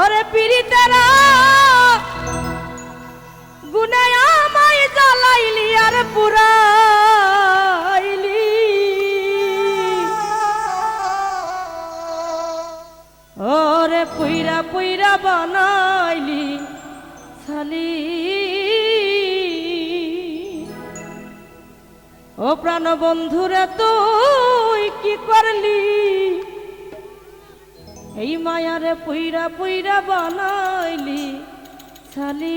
ওরে পীড়িতের গুনে আমায় জ্বালাইলি আর পুরাইলি। ওরে পুইরা পুইরা বানাইলি সালি ও প্রাণ বন্ধুরে তুই কি করলি? এই মায়ারে পুইরা পুইরা বানাইলি শালি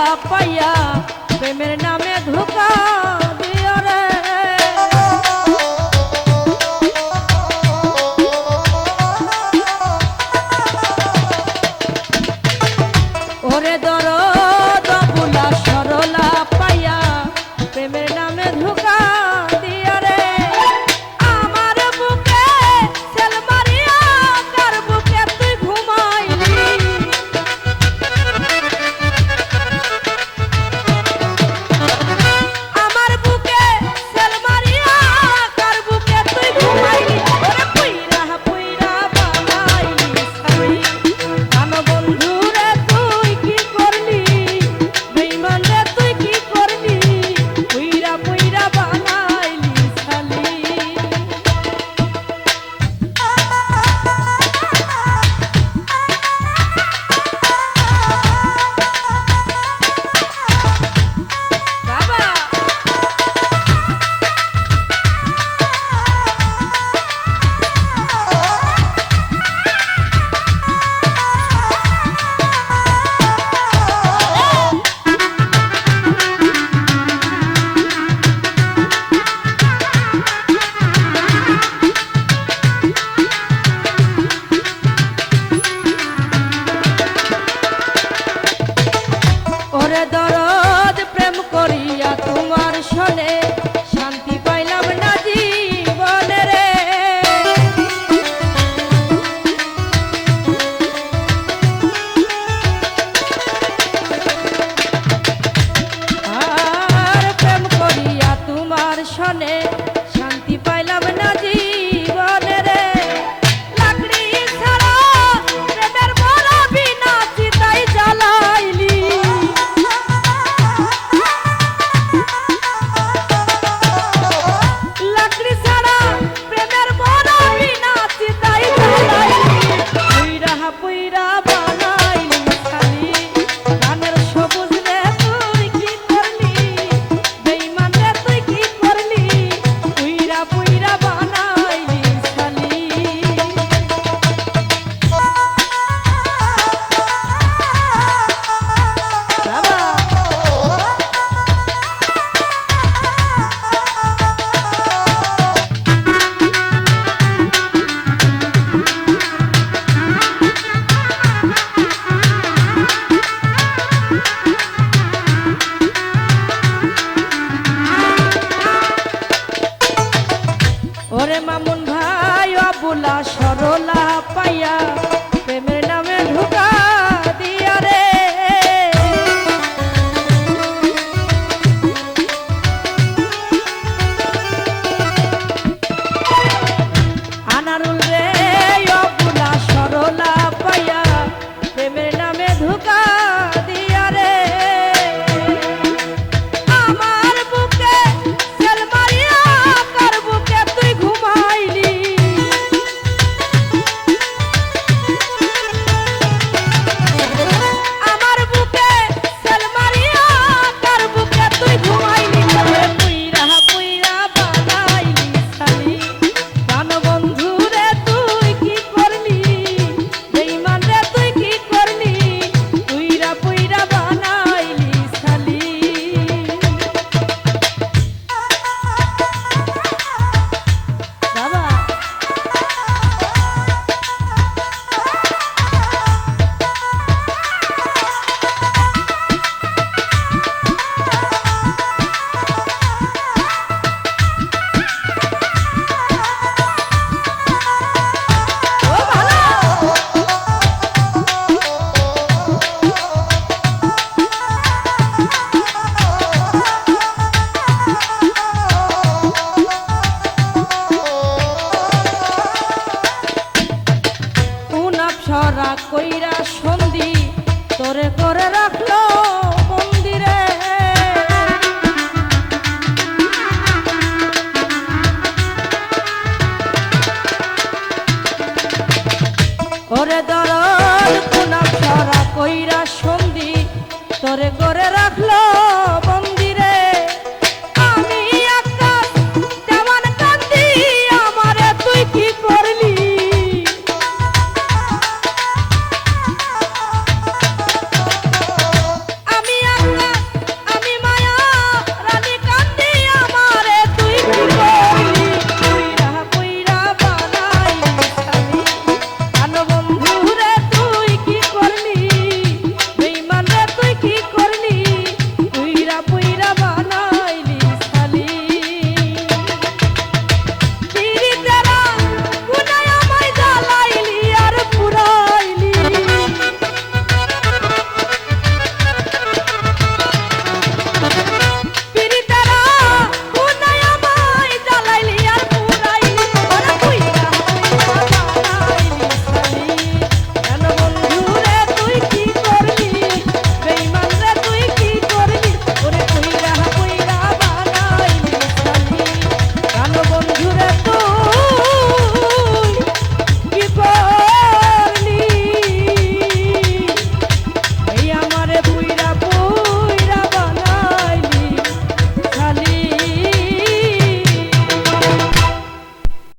पैया पे मेरे नामे धोखा। দরদ প্রেম করিয়া তোমার শোনে Tchau.